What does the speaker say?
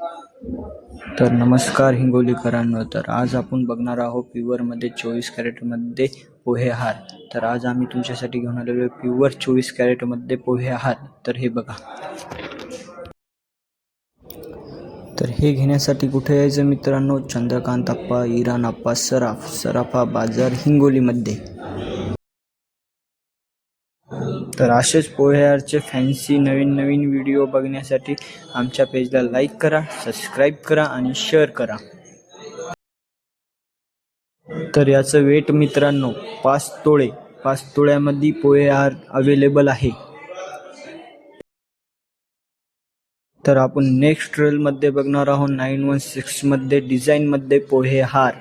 तर नमस्कार हिंगोलीकरांनो तर आज आपण बघणार आहोत प्युअरमध्ये चोवीस कॅरेटमध्ये पोहे हार तर आज आम्ही तुमच्यासाठी घेऊन आलेलो आहे प्युअर चोवीस कॅरेटमध्ये पोहे हार तर हे बघा. तर हे घेण्यासाठी कुठे यायचं मित्रांनो? चंद्रकांत आप्पा इराण आप्पा सराफ. सराफा बाजार हिंगोलीमध्ये. तर असेच पोहेहारचे फॅन्सी नवीन नवीन व्हिडिओ बघण्यासाठी आमच्या पेजला लाईक करा सबस्क्राईब करा आणि शेअर करा. तर याचं वेट मित्रांनो पाच तोळे पाच तोळ्यामध्ये पोहेआर अवेलेबल आहे. तर आपण नेक्स्ट ट्रेलमध्ये बघणार आहोत. नाईन वन सिक्समध्ये डिझाईनमध्ये पोहे हार